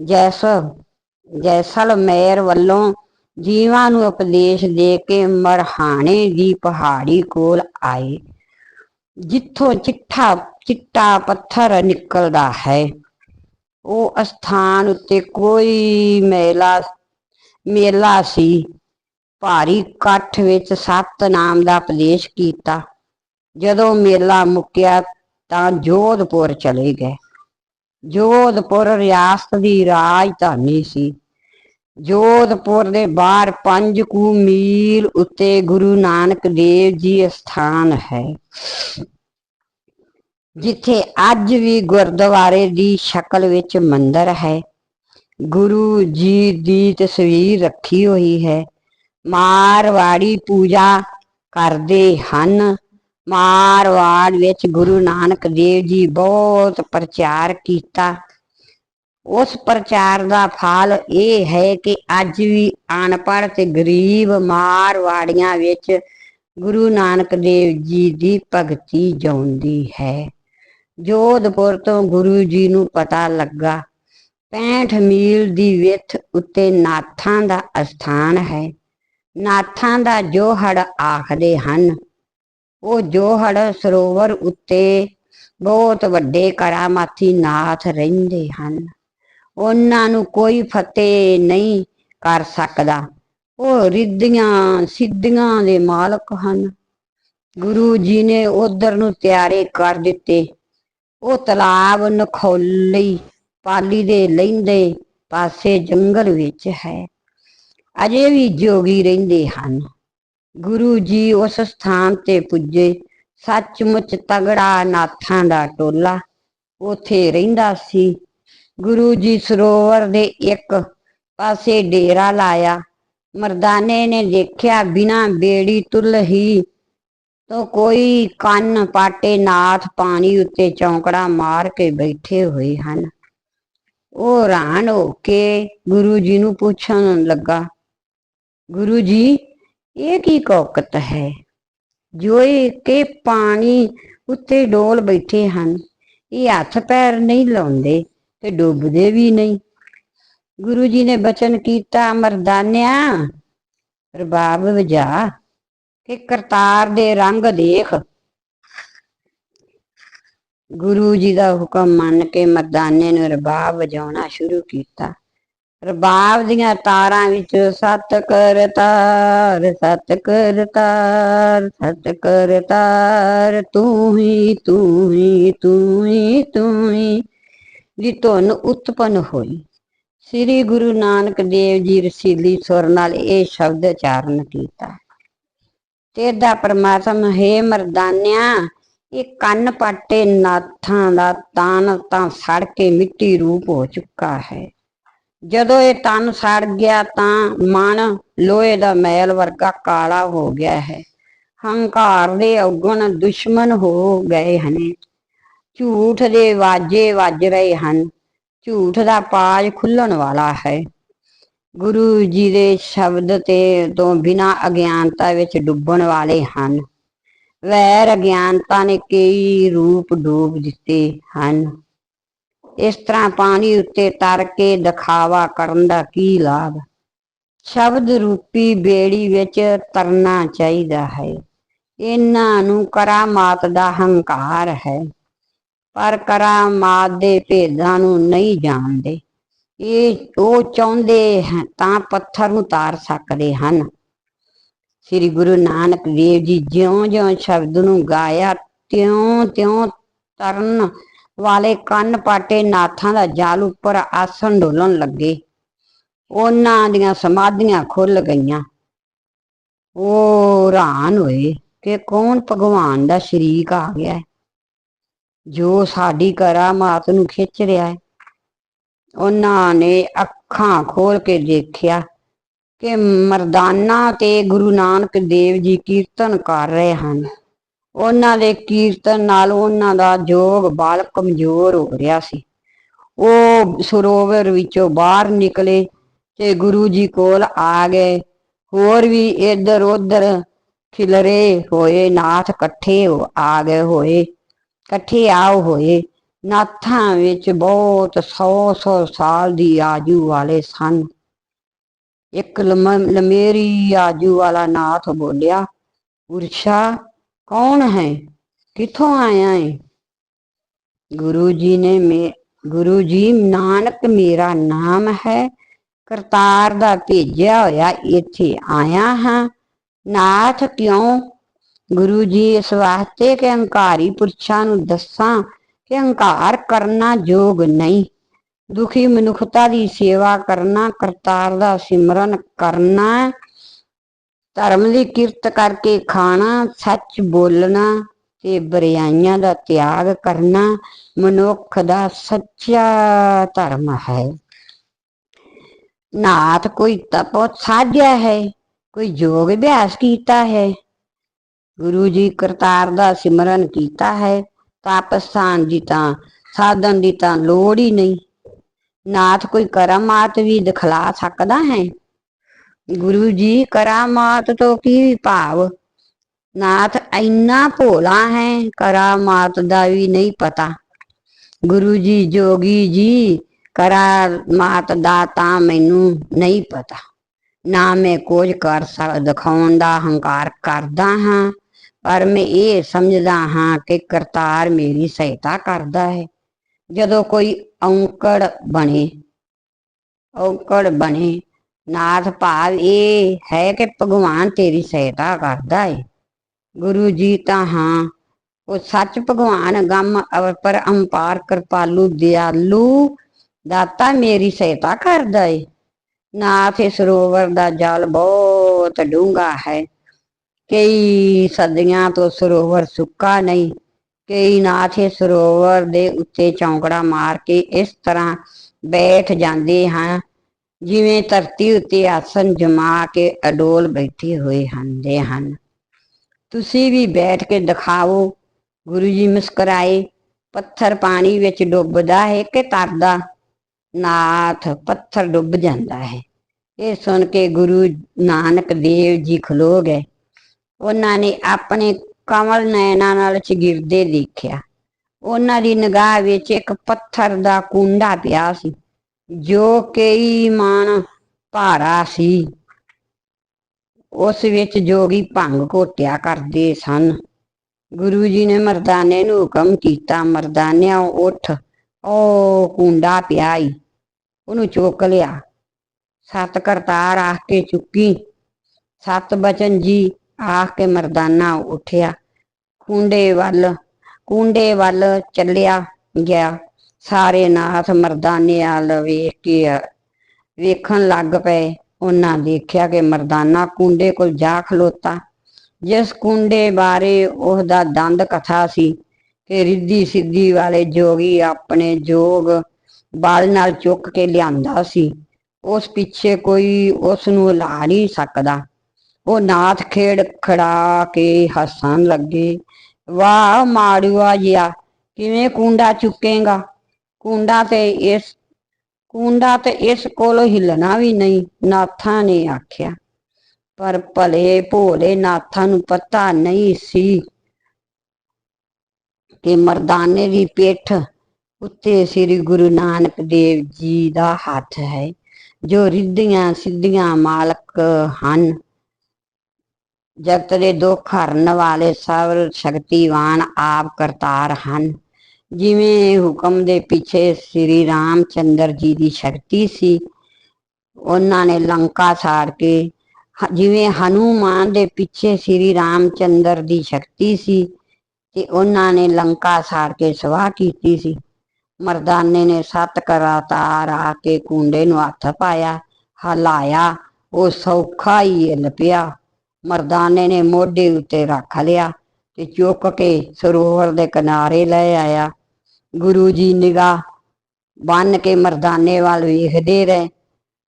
ਜੈਸ ਮੇਰ ਵੱਲੋਂ ਜੀਵਾਂ ਨੂੰ ਉਪਦੇਸ਼ ਦੇ ਕੇ ਮਰਹਾਣੇ ਦੀ ਪਹਾੜੀ ਕੋਲ ਆਏ, ਜਿੱਥੋਂ ਚਿੱਠਾ, ਚਿੱਟਾ ਪੱਥਰ ਨਿਕਲਦਾ ਹੈ। ਉਹ ਅਸਥਾਨ ਉੱਤੇ ਕੋਈ ਮੇਲਾ ਮੇਲਾ ਸੀ। ਭਾਰੀ ਇਕੱਠ ਵਿੱਚ ਸਤਨਾਮ ਦਾ ਉਪਦੇਸ਼ ਕੀਤਾ। ਜਦੋਂ ਮੇਲਾ ਮੁੱਕਿਆ ਤਾਂ ਜੋਧਪੁਰ ਚਲੇ ਗਏ। ਜੋਧਪੁਰ ਰਿਆਸਤ ਦੀ ਰਾਜਧਾਨੀ ਸੀ। ਜੋਧਪੁਰ ਦੇ ਬਾਹਰ ਪੰਜ ਕੁ ਮੀਲ ਉੱਤੇ ਗੁਰੂ ਨਾਨਕ ਦੇਵ ਜੀ ਸਥਾਨ ਹੈ। ਜਿੱਥੇ ਅੱਜ ਵੀ ਗੁਰਦੁਆਰੇ ਦੀ ਸ਼ਕਲ ਵਿੱਚ ਮੰਦਰ ਹੈ। ਗੁਰੂ ਜੀ ਦੀ ਤਸਵੀਰ ਰੱਖੀ ਹੋਈ ਹੈ। ਮਾਰਵਾੜੀ ਪੂਜਾ ਕਰਦੇ ਹਨ। ਮਾਰਵਾੜ ਵਿੱਚ ਗੁਰੂ ਨਾਨਕ ਦੇਵ ਜੀ ਬਹੁਤ ਪ੍ਰਚਾਰ ਕੀਤਾ। ਉਸ ਪ੍ਰਚਾਰ ਦਾ ਫਲ ਇਹ ਹੈ ਕਿ ਅੱਜ ਵੀ ਅਨਪੜ੍ਹ ਤੇ ਗਰੀਬ ਮਾਰਵਾੜੀਆਂ ਵਿੱਚ ਗੁਰੂ ਨਾਨਕ ਦੇਵ ਜੀ ਦੀ ਭਗਤੀ ਜਾਉਂਦੀ ਹੈ। ਜੋਧਪੁਰ ਤੋਂ ਗੁਰੂ ਜੀ ਨੂੰ ਪਤਾ ਲੱਗਾ 65 ਮੀਲ ਦੀ ਵਿੱਥ ਉੱਤੇ ਨਾਥਾਂ ਦਾ ਅਸਥਾਨ ਹੈ। ਨਾਥਾਂ ਦਾ ਜੋਹੜ ਆਖਦੇ ਹਨ ਉਹ ਜੋਹੜ ਸਰੋਵਰ ਉੱਤੇ ਬਹੁਤ ਵੱਡੇ ਕਰਾਮਾਤੀ ਨਾਥ ਰਹਿੰਦੇ ਹਨ। ਉਹਨਾਂ ਨੂੰ ਕੋਈ ਫਤਿਹ ਨਹੀਂ ਕਰ ਸਕਦਾ। ਉਹ ਰਿੱਧੀਆਂ ਸਿੱਧੀਆਂ ਦੇ ਮਾਲਕ ਹਨ। ਗੁਰੂ ਜੀ ਨੇ ਉਧਰ ਨੂੰ ਤਿਆਰੇ ਕਰ ਦਿੱਤੇ। ਉਹ ਤਲਾਬ ਨਖੌਲੀ ਪਾਲੀ ਦੇ ਲੈਂਦੇ ਪਾਸੇ ਜੰਗਲ ਵਿੱਚ ਹੈ। ਅਜੇ ਵੀ ਜੋਗੀ ਰਹਿੰਦੇ ਹਨ। ਗੁਰੂ ਜੀ ਉਸ ਸਥਾਨ ਤੇ ਪੁੱਜੇ। ਸੱਚਮੁੱਚ ਤਗੜਾ ਨਾਥਾਂ ਦਾ ਟੋਲਾ ਉਥੇ ਰਹਿੰਦਾ ਸੀ। ਗੁਰੂ ਜੀ ਸਰੋਵਰ ਦੇ ਇੱਕ ਪਾਸੇ ਡੇਰਾ ਲਾਇਆ। ਮਰਦਾਨੇ ਨੇ ਦੇਖਿਆ ਬਿਨਾ ਬੇੜੀ ਤੁਲ ਹੀ ਤੋ ਕੋਈ ਕੰਨ ਪਾਟੇ ਨਾਥ ਪਾਣੀ ਉੱਤੇ ਚੌਂਕੜਾ ਮਾਰ ਕੇ ਬੈਠੇ ਹੋਏ ਹਨ। ਉਹ ਹੈਰਾਨ ਹੋ ਕੇ ਗੁਰੂ ਜੀ ਨੂੰ ਪੁੱਛਣ ਲੱਗਾ, ਗੁਰੂ ਜੀ ਇਹ ਕੀ ਕੌਕਤ ਹੈ? ਜੋਏ ਕੇ ਪਾਣੀ ਉੱਤੇ ਡੋਲ ਬੈਠੇ ਹਨ। ਇਹ ਹੱਥ ਪੈਰ ਨਹੀਂ ਲਾਉਂਦੇ ਤੇ ਡੁੱਬਦੇ ਵੀ ਨਹੀਂ। ਗੁਰੂ ਜੀ ਨੇ ਬਚਨ ਕੀਤਾ, ਮਰਦਾਨਿਆ ਰਬਾਬ ਵਜਾ ਕਿ ਕਰਤਾਰ ਦੇ ਰੰਗ ਦੇਖ। ਗੁਰੂ ਜੀ ਦਾ ਹੁਕਮ ਮੰਨ ਕੇ ਮਰਦਾਨੇ ਨੇ ਰਬਾਬ ਵਜਾਉਣਾ ਸ਼ੁਰੂ ਕੀਤਾ। ਰਬਾਬ ਦੀਆਂ ਤਾਰਾਂ ਵਿੱਚ ਸਤ ਕਰਤਾਰ ਸਤ ਕਰਤਾਰ ਸਤ ਕਰਤਾਰ ਤੂੰ ਹੀ ਤੂੰ ਹੀ ਤੂੰ ਹੀ ਤੂੰ ਹੀ। ਦੀ ਧੁਨ ਉਤਪਨ ਹੋਈ। ਸ੍ਰੀ ਗੁਰੂ ਨਾਨਕ ਦੇਵ ਜੀ ਰਸੀਲੀ ਸੁਰ ਨਾਲ ਇਹ ਸ਼ਬਦ ਉਚਾਰਨ ਕੀਤਾ। ਤੇਦਾ ਪਰਮਾਤਮ, ਹੈ ਮਰਦਾਨਿਆ, ਇਹ ਕੰਨ ਪਾਟੇ ਨਾਥਾਂ ਦਾ ਤਾਨ ਤਾਂ ਸੜ ਕੇ ਮਿੱਟੀ ਰੂਪ ਹੋ ਚੁੱਕਾ ਹੈ। ਜਦੋਂ ਇਹ ਤਨ ਸੜ ਗਿਆ ਤਾਂ ਮਨ ਲੋਹੇ ਦਾ ਮੈਲ ਵਰਗਾ ਕਾਲਾ ਹੋ ਗਿਆ ਹੈ। ਹੰਕਾਰ ਦੇ ਔਗਣ ਦੁਸ਼ਮਨ ਹੋ ਗਏ ਹਨ। ਝੂਠ ਦੇ ਵਾਜੇ ਵੱਜ ਰਹੇ ਹਨ। ਝੂਠ ਦਾ ਪਾਜ ਖੁੱਲਣ ਵਾਲਾ ਹੈ। ਗੁਰੂ ਜੀ ਦੇ ਸ਼ਬਦ ਤੇ ਤੋਂ ਬਿਨਾ ਅਗਿਆਨਤਾ ਵਿੱਚ ਡੁੱਬਣ ਵਾਲੇ ਹਨ। ਵੈਰ ਅਗਿਆਨਤਾ ਨੇ ਕਈ ਰੂਪ ਡੂਬ ਦਿੱਤੇ ਹਨ। ਇਸ ਤਰ੍ਹਾਂ ਪਾਣੀ ਉੱਤੇ ਤਰ ਕੇ ਦਿਖਾਵਾ ਕਰਨ ਦਾ ਕੀ ਲਾਭ? ਸ਼ਬਦ ਰੂਪੀ ਬੇੜੀ ਵਿੱਚ ਤਰਨਾ ਚਾਹੀਦਾ ਹੈ। ਇਹਨਾਂ ਨੂੰ ਕਰਾਮਾਤ ਦਾ ਹੰਕਾਰ ਹੈ। ਪਰ ਕਰਾਮਾਤ ਦੇ ਭੇਦਾਂ ਨੂੰ ਨਹੀਂ ਜਾਣਦੇ। ਇਹ ਉਹ ਚਾਹੁੰਦੇ ਹਨ, ਤਾਂ ਪੱਥਰ ਨੂੰ ਤਾਰ ਸਕਦੇ ਹਨ। ਸ੍ਰੀ ਗੁਰੂ ਨਾਨਕ ਦੇਵ ਜੀ ਜਿਉਂ-ਜਿਉਂ ਸ਼ਬਦ ਨੂੰ ਗਾਇਆ, ਤਿਉਂ-ਤਿਉਂ ਤਰਨ ਵਾਲੇ ਕੰਨ ਪਾਟੇ ਨਾਥਾਂ ਦਾ ਜਾਲ ਉੱਪਰ ਆਸਣ ਡੋਲਣ ਲੱਗੇ। ਉਹਨਾਂ ਦੀਆਂ ਸਮਾਧੀਆਂ ਖੁੱਲ ਗਈਆਂ। ਉਹ ਹੈਰਾਨ ਹੋਏ ਕਿ ਕੌਣ ਭਗਵਾਨ ਦਾ ਸ਼ਰੀਕ ਆ ਗਿਆ ਹੈ। ਜੋ ਸਾਡੀ ਕਰਾਮਾਤ ਨੂੰ ਖਿੱਚ ਰਿਹਾ ਹੈ। ਉਹਨਾਂ ਨੇ ਅੱਖਾਂ ਖੋਲ ਕੇ ਦੇਖਿਆ ਕਿ ਮਰਦਾਨਾ ਤੇ ਗੁਰੂ ਨਾਨਕ ਦੇਵ ਜੀ ਕੀਰਤਨ ਕਰ ਰਹੇ ਹਨ। ਉਹਨਾਂ ਦੇ ਕੀਰਤਨ ਨਾਲ ਉਹਨਾਂ ਦਾ ਜੋਗ ਬਾਲ ਕਮਜ਼ੋਰ ਹੋ ਰਿਹਾ ਸੀ। ਉਹ ਸਰੋਵਰ ਵਿੱਚੋਂ ਬਾਹਰ ਨਿਕਲੇ ਤੇ ਗੁਰੂ ਜੀ ਕੋਲ ਆ ਗਏ। ਹੋਰ ਵੀ ਇੱਧਰ ਉੱਧਰ ਖਿਲਰੇ ਹੋਏ, ਨਾਥ ਇਕੱਠੇ ਆ ਗਏ ਹੋਏ, ਇਕੱਠੇ ਆਓ ਹੋਏ। ਨਾਥਾਂ ਵਿੱਚ ਬਹੁਤ ਸੌ ਸੌ ਸਾਲ ਦੀ ਆਜੂ ਵਾਲੇ ਸਨ। ਇੱਕ ਲਮੇਰੀ ਆਜੂ ਵਾਲਾ ਨਾਥ ਬੋਲਿਆ, ਪੁਰਸ਼ਾ ਕੌਣ ਹੈ? ਕਿੱਥੋਂ ਆਇਆ ਹੈ ਗੁਰੂ ਜੀ ਨੇ ਮੇ, ਗੁਰੂ ਜੀ ਨਾਨਕ ਮੇਰਾ ਨਾਮ ਹੈ, ਕਰਤਾਰ ਦਾ ਭੇਜਿਆ ਹੋਇਆ ਇੱਥੇ ਆਇਆ ਹਾਂ। ਨਾਥ ਕਿਉਂ? ਗੁਰੂ ਜੀ ਇਸ ਵਾਸਤੇ ਕਿ ਹੰਕਾਰੀ ਪੁਰਸ਼ਾਂ ਨੂੰ ਦੱਸਾਂ ਕਿ ਹੰਕਾਰ ਕਰਨਾ ਯੋਗ ਨਹੀਂ। ਦੁਖੀ ਮਨੁੱਖਤਾ ਦੀ ਸੇਵਾ ਕਰਨਾ, ਕਰਤਾਰ ਦਾ ਸਿਮਰਨ ਕਰਨਾ ਧਰਮ ਦੀ ਕਿਰਤ ਕਰਕੇ ਖਾਣਾ, ਸੱਚ ਬੋਲਣਾ ਤੇ ਬਰਿਆਈਆਂ ਦਾ ਤਿਆਗ ਕਰਨਾ ਮਨੁੱਖ ਦਾ ਸੱਚਾ ਧਰਮ ਹੈ। ਨਾਥ ਕੋਈ ਤਪੋ ਸਾਧਿਆ ਹੈ, ਕੋਈ ਯੋਗ ਅਭਿਆਸ ਕੀਤਾ ਹੈ। ਗੁਰੂ ਜੀ ਕਰਤਾਰ ਦਾ ਸਿਮਰਨ ਕੀਤਾ ਹੈ ਤਪਸਥਾਨ ਦੀ ਤਾਂ, ਸਾਧਨ ਦੀ ਤਾਂ ਲੋੜ ਹੀ ਨਹੀਂ। ਨਾਥ ਕੋਈ ਕਰਾਮਾਤ ਵੀ ਦਿਖਲਾ ਸਕਦਾ ਹੈ। ਗੁਰੂ ਜੀ ਕਰਾਮਾਤ ਤੋਂ ਕੀ ਭਾਵ? ਨਾਥ ਇੰਨਾ ਭੋਲਾ ਹੈ, ਕਰਾਮਾਤ ਦਾ ਵੀ ਨਹੀਂ ਪਤਾ। ਗੁਰੂ ਜੀ ਜੋਗੀ ਜੀ, ਕਰਾਮਾਤ ਦਾ ਤਾਂ ਮੈਨੂੰ ਨਹੀਂ ਪਤਾ। ਨਾ ਮੈਂ ਕੁਝ ਕਰ ਸਕ ਦਿਖਾਉਣ ਦਾ ਹੰਕਾਰ ਕਰਦਾ ਹਾਂ, ਪਰ ਮੈਂ ਇਹ ਸਮਝਦਾ ਹਾਂ ਕਿ ਕਰਤਾਰ ਮੇਰੀ ਸਹਾਇਤਾ ਕਰਦਾ ਹੈ। ਜਦੋਂ ਕੋਈ ਔਂਕੜ ਬਣੇ ਔਂਕੜ ਬਣੇ ਨਾਥ ਭਾਵ ਇਹ ਹੈ ਕਿ ਭਗਵਾਨ ਤੇਰੀ ਸਹਾਇਤਾ ਕਰਦਾ ਹੈ ਗੁਰੂ ਜੀ ਤਾਂ ਹਾਂ, ਉਹ ਸੱਚ ਭਗਵਾਨ ਗਮ ਅਵਰ ਅੰਪਾਰ ਕਿਰਪਾਲੂ ਦਿਆਲੂ ਦਾਤਾ ਮੇਰੀ ਸਹਾਇਤਾ ਕਰਦਾ ਏ। ਨਾਥ ਸਰੋਵਰ ਦਾ ਜਲ ਬਹੁਤ ਡੂੰਘਾ ਹੈ। ਕਈ ਸਦੀਆਂ ਤੋਂ ਸਰੋਵਰ ਸੁੱਕਾ ਨਹੀਂ, ਕਈ ਨਾਥ ਸਰੋਵਰ ਦੇ ਉੱਤੇ ਚੌਂਕੜਾ ਮਾਰ ਕੇ ਇਸ ਤਰ੍ਹਾਂ ਬੈਠ ਜਾਂਦੇ ਹਾਂ। ਜਿਵੇਂ ਧਰਤੀ ਉੱਤੇ ਆਸਨ ਜਮਾ ਕੇ ਅਡੋਲ ਬੈਠੇ ਹੋਏ ਹੁੰਦੇ ਹਨ। ਤੁਸੀਂ ਵੀ ਬੈਠ ਕੇ ਦਿਖਾਓ, ਗੁਰੂ ਜੀ ਮੁਸਕਰਾਏ, ਪੱਥਰ ਪਾਣੀ ਵਿੱਚ ਡੁੱਬਦਾ ਹੈ ਕਿ ਤਰਦਾ ਨਾਥ ਪੱਥਰ ਡੁੱਬ ਜਾਂਦਾ ਹੈ। ਇਹ ਸੁਣ ਕੇ ਗੁਰੂ ਨਾਨਕ ਦੇਵ ਜੀ ਖਲੋ ਗਏ। ਉਹਨਾਂ ਨੇ ਆਪਣੇ ਕਮਲ ਨੈਣਾ ਨਾਲ ਚਿਰਦੇ ਦੇਖਿਆ। ਉਹਨਾਂ ਦੀ ਨਿਗਾਹ ਵਿੱਚ ਇੱਕ ਪੱਥਰ ਦਾ ਕੁੰਡਾ ਪਿਆ ਸੀ। ਜੋ ਕਈ ਮਾਣ ਭਾਰਾ ਸੀ, ਉਸ ਵਿੱਚ ਜੋਗੀ ਭੰਗ ਘੋਟਿਆ ਕਰਦੇ ਸਨ। ਗੁਰੂ ਜੀ ਨੇ ਮਰਦਾਨੇ ਨੂੰ ਹੁਕਮ ਕੀਤਾ, ਮਰਦਾਨਿਆ ਉੱਠ, ਉਹ ਕੁੰਡਾ ਪਿਆ ਈ ਉਹਨੂੰ ਚੁੱਕ ਲਿਆ। ਸਤ ਕਰਤਾਰ ਆਖ ਕੇ ਚੁੱਕੀ, ਸਤ ਬਚਨ ਜੀ ਆਖ ਕੇ ਮਰਦਾਨਾ ਉੱਠਿਆ। ਕੁੰਡੇ ਵੱਲ ਕੁੰਡੇ ਵੱਲ ਚੱਲਿਆ ਗਿਆ। ਸਾਰੇ ਨਾਥ ਮਰਦਾਨੇ ਵੱਲ ਵੇਖ ਕੇ, ਵੇਖਣ ਲੱਗ ਪਏ। ਉਹਨਾਂ ਦੇਖਿਆ ਕਿ ਮਰਦਾਨਾ ਕੁੰਡੇ ਕੋਲ ਜਾ ਖਲੋਤਾ। ਜਿਸ ਕੁੰਡੇ ਬਾਰੇ ਉਸ ਦੰਦ ਕਥਾ ਸੀ ਕਿ ਰਿੱਧੀ ਸਿੱਧੀ ਵਾਲੇ ਜੋਗੀ ਆਪਣੇ ਜੋਗ ਬਲ ਨਾਲ ਚੁੱਕ ਕੇ ਲਿਆਂਦਾ ਸੀ। ਉਸ ਪਿੱਛੇ ਕੋਈ ਉਸ ਨੂੰ ਲਾ ਨਹੀਂ ਸਕਦਾ। ਉਹ ਨਾਥ ਖੇੜ ਖੜਾ ਕੇ ਹੱਸਣ ਲੱਗੇ। ਵਾਹ ਮਾੜੂਆ ਜਿਆ ਕਿਵੇਂ ਕੁੰਡਾ ਚੁੱਕੇਗਾ? ਕੁੰਡਾ ਤੇ ਇਸ, ਕੁੰਡਾ ਤੇ ਇਸ ਕੋਲੋਂ ਹਿੱਲਣਾ ਵੀ ਨਹੀਂ, ਨਾਥਾਂ ਨੇ ਆਖਿਆ। ਪਰ ਭਲੇ ਭੋਲੇ ਨਾਥਾਂ ਨੂੰ ਪਤਾ ਨਹੀਂ ਸੀ ਕਿ ਮਰਦਾਨੇ ਦੀ ਪਿੱਠ ਉੱਤੇ ਸ੍ਰੀ ਗੁਰੂ ਨਾਨਕ ਦੇਵ ਜੀ ਦਾ ਹੱਥ ਹੈ, ਜੋ ਰਿੱਧੀਆਂ ਸਿੱਧੀਆਂ ਮਾਲਕ ਹਨ। ਜਗਤ ਦੇ ਦੁੱਖ ਹਰਨ ਵਾਲੇ ਸਰਵ ਸ਼ਕਤੀਵਾਨ ਆਪ ਕਰਤਾਰ ਹਨ। ਜਿਵੇਂ ਹੁਕਮ ਦੇ ਪਿੱਛੇ ਸ੍ਰੀ ਰਾਮ ਚੰਦਰ ਜੀ ਦੀ ਸ਼ਕਤੀ ਸੀ, ਉਹਨਾਂ ਨੇ ਲੰਕਾ ਸਾੜ ਕੇ ਜਿਵੇਂ ਹਨੂਮਾਨ ਦੇ ਪਿੱਛੇ ਸ੍ਰੀ ਰਾਮ ਚੰਦਰ ਦੀ ਸ਼ਕਤੀ ਸੀ ਤੇ ਉਹਨਾਂ ਨੇ ਲੰਕਾ ਸਾੜ ਕੇ ਸਵਾਹ ਕੀਤੀ ਸੀ। ਮਰਦਾਨੇ ਨੇ ਸੱਤ ਕਰਾਤਾਰ ਆ ਕੇ ਕੁੰਡੇ ਨੂੰ ਹੱਥ ਪਾਇਆ, ਹਲਾਇਆ, ਉਹ ਸੌਖਾ ਹੀ ਹਿੱਲ ਪਿਆ। ਮਰਦਾਨੇ ਨੇ ਮੋਢੇ ਉੱਤੇ ਰੱਖ ਲਿਆ ਤੇ ਚੁੱਕ ਕੇ ਸਰੋਵਰ ਦੇ ਕਿਨਾਰੇ ਲੈ ਆਇਆ। ਗੁਰੂ ਜੀ ਨਿਗਾਹ ਬੰਨ ਕੇ ਮਰਦਾਨੇ ਵੱਲ ਵੇਖਦੇ ਰਹੇ।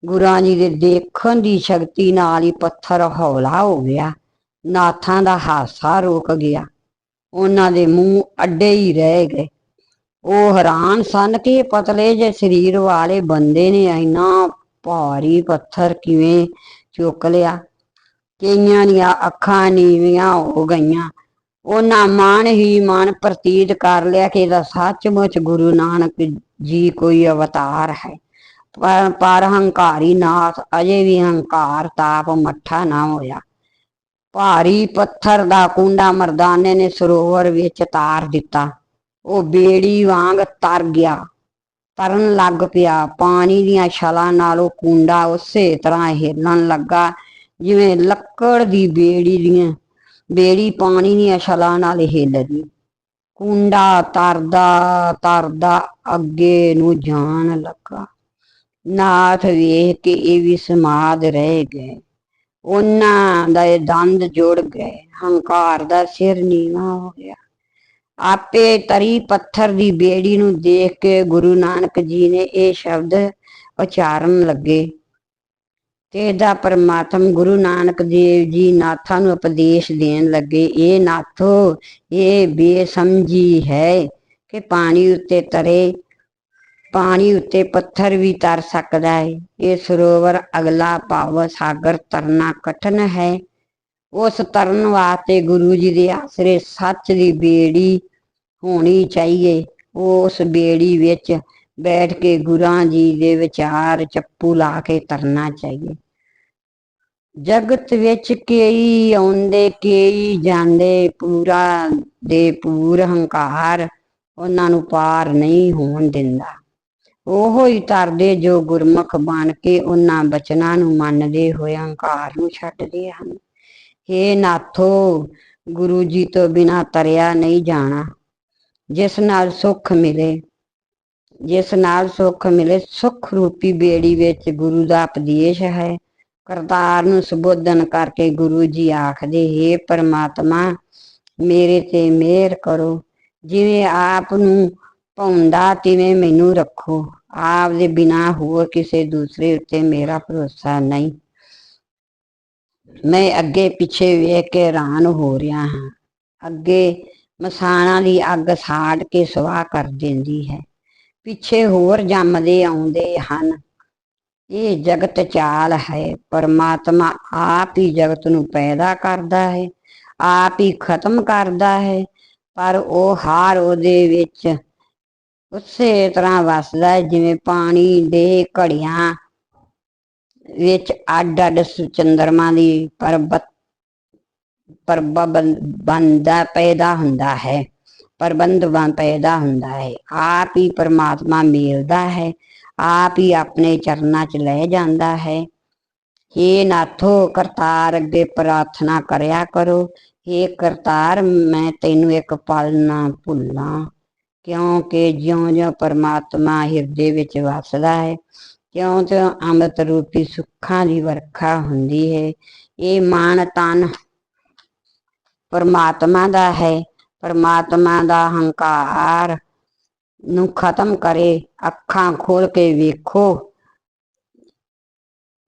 ਗੁਰਾਂ ਜੀ ਦੇ ਦੇਖਣ ਦੀ ਸ਼ਕਤੀ ਨਾਲ ਹੀ ਪੱਥਰ ਹੌਲਾ ਹੋ ਗਿਆ। ਨਾਥਾਂ ਦਾ ਹਾਸਾ ਰੁਕ ਗਿਆ। ਉਹਨਾਂ ਦੇ ਮੂੰਹ ਅੱਡੇ ਹੀ ਰਹਿ ਗਏ। ਉਹ ਹੈਰਾਨ ਸਨ ਕਿ ਪਤਲੇ ਜੇ ਸਰੀਰ ਵਾਲੇ ਬੰਦੇ ਨੇ ਇੰਨਾ ਭਾਰੀ ਪੱਥਰ ਕਿਵੇਂ ਚੁੱਕ ਲਿਆ। ਕਈਆਂ ਦੀਆਂ ਅੱਖਾਂ ਨੀਵੀਆਂ ਹੋ ਗਈਆਂ। ਉਹਨਾਂ ਮਨ ਹੀ ਮਨ ਪ੍ਰਤੀਤ ਕਰ ਲਿਆ ਕਿ ਇਹਦਾ ਸੱਚਮੁੱਚ ਗੁਰੂ ਨਾਨਕ ਜੀ ਕੋਈ ਅਵਤਾਰ ਹੈ। ਪਰ ਪਰ ਹੰਕਾਰੀ ਨਾਥ ਅਜੇ ਵੀ ਹੰਕਾਰ ਤਾਪ ਮੱਠਾ ਨਾ ਹੋਇਆ। ਭਾਰੀ ਪੱਥਰ ਦਾ ਕੁੰਡਾ ਮਰਦਾਨੇ ਨੇ ਸਰੋਵਰ ਵਿੱਚ ਤਾਰ ਦਿੱਤਾ। ਉਹ ਬੇੜੀ ਵਾਂਗ ਤਰ ਗਿਆ। ਤਰਨ ਲੱਗ ਪਿਆ। ਪਾਣੀ ਦੀਆਂ ਛਲਾਂ ਨਾਲ ਉਹ ਕੁੰਡਾ ਉਸੇ ਤਰ੍ਹਾਂ ਹਿੱਲਣ ਲੱਗਾ, ਜਿਵੇਂ ਲੱਕੜ ਦੀ ਬੇੜੀ ਦੀਆਂ ਬੇੜੀ ਪਾਣੀ ਦੀਆਂ ਛਲਾਂ ਨਾਲ ਹਿੱਲਦੀ। ਕੁੰਡਾ ਤਰਦਾ ਤਰਦਾ ਅੱਗੇ ਨੂੰ ਜਾਣ ਲੱਗਾ। ਨਾਥ ਵੇਖ ਕੇ ਇਹ ਵੀ ਸਮਾਦ ਰਹਿ ਗਏ। ਉਹਨਾਂ ਦਾ ਇਹ ਦੰਦ ਜੁੜ ਗਏ। ਹੰਕਾਰ ਦਾ ਸਿਰ ਨੀਵਾ ਹੋ ਗਿਆ। ਆਪੇ ਤਰੀ ਪੱਥਰ ਦੀ ਬੇੜੀ ਨੂੰ ਦੇਖ ਕੇ ਗੁਰੂ ਨਾਨਕ ਜੀ ਨੇ ਇਹ ਸ਼ਬਦ ਉਚਾਰਨ ਲੱਗੇ। ਤੇ ਇਹਦਾ ਪਰਮਾਤਮ ਗੁਰੂ ਨਾਨਕ ਦੇਵ ਜੀ ਨਾਥਾਂ ਨੂੰ ਉਪਦੇਸ਼ ਦੇਣ ਲੱਗੇ, ਇਹ ਨਾਥੋ, ਇਹ ਬੇਸਮਝੀ ਹੈ ਕਿ ਪਾਣੀ ਉੱਤੇ ਤਰੇ, ਪਾਣੀ ਉੱਤੇ ਪੱਥਰ ਵੀ ਤਰ ਸਕਦਾ ਹੈ। ਇਹ ਸਰੋਵਰ ਅਗਲਾ ਭਾਵ ਸਾਗਰ ਤਰਨਾ ਕਠਨ ਹੈ। ਉਸ ਤਰਨ ਵਾਸਤੇ ਗੁਰੂ ਜੀ ਦੇ ਆਸਰੇ ਸੱਚ ਦੀ ਬੇੜੀ ਹੋਣੀ ਚਾਹੀਏ। ਉਸ ਬੇੜੀ ਵਿੱਚ ਬੈਠ ਕੇ ਗੁਰਾਂ ਜੀ ਦੇ ਵਿਚਾਰ ਚੱਪੂ ਲਾ ਕੇ ਤਰਨਾ ਚਾਹੀਏ। ਜਗਤ ਵਿੱਚ ਕਈ ਆਉਂਦੇ, ਕਈ ਜਾਂਦੇ, ਪੂਰਾ ਦੇ ਪੂਰ ਹੰਕਾਰ ਉਹਨਾਂ ਨੂੰ ਪਾਰ ਨਹੀਂ ਹੋਣ ਦਿੰਦਾ। ਉਹ ਹੀ ਤਰਦੇ ਜੋ ਗੁਰਮੁਖ ਬਣ ਕੇ ਉਹਨਾਂ ਬਚਨਾਂ ਨੂੰ ਮੰਨਦੇ ਹੋਏ ਹੰਕਾਰ ਨੂੰ ਛੱਡਦੇ ਹਨ। हे ਨਾਥੋ, ਗੁਰੂ ਜੀ ਤੋਂ ਬਿਨਾ ਤਰਿਆ ਨਹੀਂ ਜਾਣਾ। ਜਿਸ ਨਾਲ ਸੁੱਖ ਮਿਲੇ ਜਿਸ ਨਾਲ ਸੁੱਖ ਮਿਲੇ, ਸੁੱਖ ਰੂਪੀ ਬੇੜੀ ਵਿੱਚ ਗੁਰੂ ਦਾ ਉਪਦੇਸ਼ ਹੈ। ਕਰਤਾਰ ਨੂੰ ਸੁਬੋਧਨ ਕਰਕੇ ਗੁਰੂ ਜੀ ਆਖਦੇ हे ਪਰਮਾਤਮਾ, ਮੇਰੇ ਤੇ ਮਿਹਰ ਕਰੋ। ਜਿਵੇਂ ਆਪ ਨੂੰ ਪਾਉਂਦਾ ਤਿਵੇਂ ਮੈਨੂੰ ਰੱਖੋ। ਆਪ ਦੇ ਬਿਨਾ ਹੋਰ ਕਿਸੇ ਦੂਸਰੇ ਉੱਤੇ ਮੇਰਾ ਭਰੋਸਾ ਨਹੀਂ। ਮੈਂ ਅੱਗੇ ਪਿੱਛੇ ਵੇਖ ਕੇ ਹੈਰਾਨ ਹੋ ਰਿਹਾ ਹਾਂ। ਅੱਗੇ ਮਸਾਣਾ ਦੀ ਅੱਗ ਸਾੜ ਕੇ ਸਵਾਹ ਕਰ ਦਿੰਦੀ ਹੈ। ਪਿੱਛੇ ਹੋਰ ਜੰਮਦੇ ਆਉਂਦੇ ਹਨ। ਇਹ ਜਗਤ ਚਾਲ ਹੈ। ਪਰਮਾਤਮਾ ਆਪ ਹੀ ਜਗਤ ਨੂੰ ਪੈਦਾ ਕਰਦਾ ਹੈ। ਆਪ ਹੀ ਖਤਮ ਕਰਦਾ ਹੈ। ਪਰ ਉਹ ਹਾਰ ਉਹਦੇ ਵਿੱਚ ਉਸੇ ਤਰ੍ਹਾਂ ਵਸਦਾ ਹੈ ਜਿਵੇਂ ਪਾਣੀ ਦੇ ਘੜੀਆਂ ਵਿੱਚ ਅੱਡ ਅੱਡ ਚੰਦਰਮਾ ਦੀ ਪਰਬਤ ਬੰਦਾ ਪੈਦਾ ਹੁੰਦਾ ਹੈ। ਪ੍ਰਬੰਧ ਪੈਦਾ ਹੁੰਦਾ ਹੈ। ਆਪ ਹੀ ਪਰਮਾਤਮਾ ਮਿਲਦਾ ਹੈ। ਆਪ ਹੀ ਆਪਣੇ ਚਰਨਾਂ 'ਚ ਲੈ ਜਾਂਦਾ ਹੈ। हे ਨਾਥੋ, ਕਰਤਾਰ ਅੱਗੇ ਪ੍ਰਾਰਥਨਾ ਕਰਿਆ ਕਰੋ। हे ਕਰਤਾਰ, ਮੈਂ ਤੈਨੂੰ ਇੱਕ ਪਲ ਨਾ ਭੁੱਲਾਂ। ਕਿਉਂਕਿ ਜਿਉਂ-ਜਿਉਂ ਪਰਮਾਤਮਾ ਹਿਰਦੇ ਵਿੱਚ ਵਸਦਾ ਹੈ ਕਿਉਂ-ਤਿਉਂ ਅੰਮ੍ਰਿਤ ਰੂਪੀ ਸੁੱਖਾਂ ਦੀ ਵਰਖਾ ਹੁੰਦੀ ਹੈ। ਇਹ ਮਾਨ ਤਨ ਪਰਮਾਤਮਾ ਦਾ ਹੈ। ਪਰਮਾਤਮਾ ਦਾ ਹੰਕਾਰ ਨੂੰ ਖਤਮ ਕਰੇ, ਅੱਖਾਂ ਖੋਲ ਕੇ ਵੇਖੋ।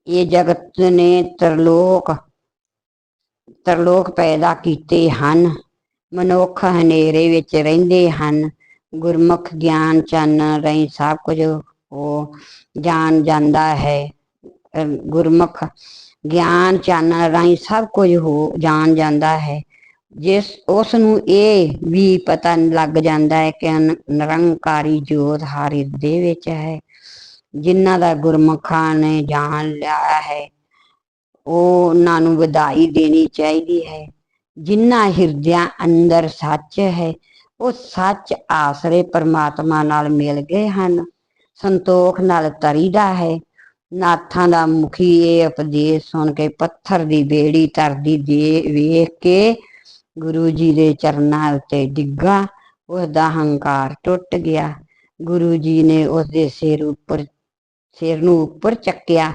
ਇਹ ਜਗਤ ਨੇ ਤਰਲੋਕ ਤਰਲੋਕ ਪੈਦਾ ਕੀਤੇ ਹਨ। ਮਨੁੱਖ ਹਨੇਰੇ ਵਿੱਚ ਰਹਿੰਦੇ ਹਨ। ਗੁਰਮੁਖ ਗਿਆਨ ਚਾਨਣ ਰਹੀ ਸਭ ਕੁਝ ਉਹ ਜਾਣ ਜਾਂਦਾ ਹੈ। ਗੁਰਮੁਖ ਗਿਆਨ ਚਾਨਣ ਰਾਹੀਂ ਸਭ ਕੁਝ ਹੋ ਜਾਣ ਜਾਂਦਾ ਹੈ। ਜਿਸ ਉਸ ਨੂੰ ਇਹ ਵੀ ਪਤਾ ਲੱਗ ਜਾਂਦਾ ਹੈ ਕਿ ਨਿਰੰਕਾਰੀ ਜੋਤ ਹਰ ਹਿਰਦੇ ਵਿੱਚ ਹੈ। ਜਿਨ੍ਹਾਂ ਦਾ ਗੁਰਮੁਖਾਂ ਨੇ ਜਾਣ ਲਿਆ ਹੈ, ਉਹ ਉਹਨਾਂ ਨੂੰ ਵਧਾਈ ਦੇਣੀ ਚਾਹੀਦੀ ਹੈ। ਜਿਨ੍ਹਾਂ ਹਿਰਦਿਆਂ ਅੰਦਰ ਸੱਚ ਹੈ, ਉਹ ਸੱਚ ਆਸਰੇ ਪਰਮਾਤਮਾ ਨਾਲ ਮਿਲ ਗਏ ਹਨ। ਸੰਤੋਖ ਨਾਲ ਤਰੀਦਾ ਹੈ। ਨਾਥਾਂ ਦਾ ਮੁਖੀ ਇਹ ਉਪਦੇਸ਼ ਸੁਣ ਕੇ ਪੱਥਰ ਦੀ ਬੇੜੀ ਤਰਦੀ ਦੇ, ਵੇਖ ਕੇ ਗੁਰੂ ਜੀ ਦੇ ਚਰਨਾਂ ਉੱਤੇ ਡਿੱਗਾ ਉਸ ਦਾ ਹੰਕਾਰ ਟੁੱਟ ਗਿਆ। ਗੁਰੂ ਜੀ ਨੇ ਉਸ ਦੇ ਸਿਰ ਉੱਪਰ, ਸਿਰ ਨੂੰ ਉੱਪਰ ਚੱਕਿਆ।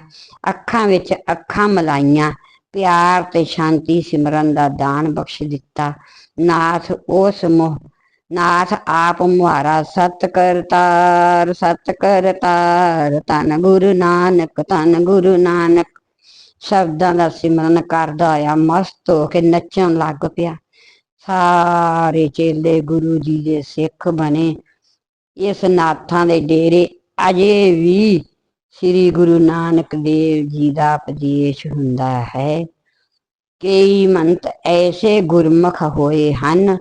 ਅੱਖਾਂ ਵਿੱਚ ਅੱਖਾਂ ਮਲਾਈਆਂ। ਪਿਆਰ ਤੇ ਸ਼ਾਂਤੀ ਸਿਮਰਨ ਦਾ ਦਾਨ ਬਖਸ਼ ਦਿੱਤਾ। ਨਾਥ ਉਸ ਮੋਹ, ਨਾਥ ਆਪ ਮੁਹਾਰਾ ਸਤ ਕਰਤਾਰ ਸਤ ਕਰਤਾਰ ਤਨ ਗੁਰੂ ਨਾਨਕ ਤਨ ਗੁਰੂ ਨਾਨਕ। ਸ਼ਬਦਾਂ ਦਾ ਸਿਮਰਨ ਕਰਦਾ ਆ ਮਸਤ ਹੋ ਕੇ ਨੱਚਣ ਲੱਗ ਪਿਆ। ਸਾਰੇ ਚੇਲੇ ਗੁਰੂ ਜੀ ਦੇ ਸਿੱਖ ਬਣੇ। ਇਸ ਨਾਥਾਂ ਦੇ ਡੇਰੇ ਅਜੇ ਵੀ ਸ੍ਰੀ ਗੁਰੂ ਨਾਨਕ ਦੇਵ ਜੀ ਦਾ ਉਪਦੇਸ਼ ਹੁੰਦਾ ਹੈ। ਕਈ ਮੰਤ ਐਸੇ ਗੁਰਮੁਖ ਹੋਏ ਹਨ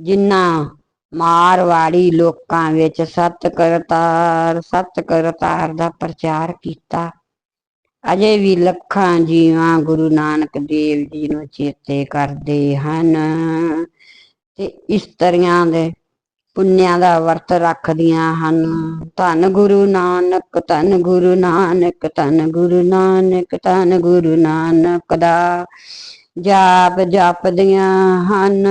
ਜਿਨ੍ਹਾਂ ਮਾਰਵਾੜੀ ਲੋਕਾਂ ਵਿੱਚ ਸਤ ਕਰਤਾਰ ਸਤ ਕਰਤਾਰ ਦਾ ਪ੍ਰਚਾਰ ਕੀਤਾ। ਅਜੇ ਵੀ ਲੱਖਾਂ ਜੀਵਾਂ ਗੁਰੂ ਨਾਨਕ ਦੇਵ ਜੀ ਨੂੰ ਚੇਤੇ ਕਰਦੇ ਹਨ ਤੇ ਇਸਤਰੀਆਂ ਦੇ ਪੁੰਨਿਆਂ ਦਾ ਵਰਤ ਰੱਖਦੀਆਂ ਹਨ। ਧੰਨ ਗੁਰੂ ਨਾਨਕ, ਧੰਨ ਗੁਰੂ ਨਾਨਕ, ਧੰਨ ਗੁਰੂ ਨਾਨਕ, ਧੰਨ ਗੁਰੂ ਨਾਨਕ ਦਾ ਜਾਪ ਜਪਦੀਆਂ ਹਨ।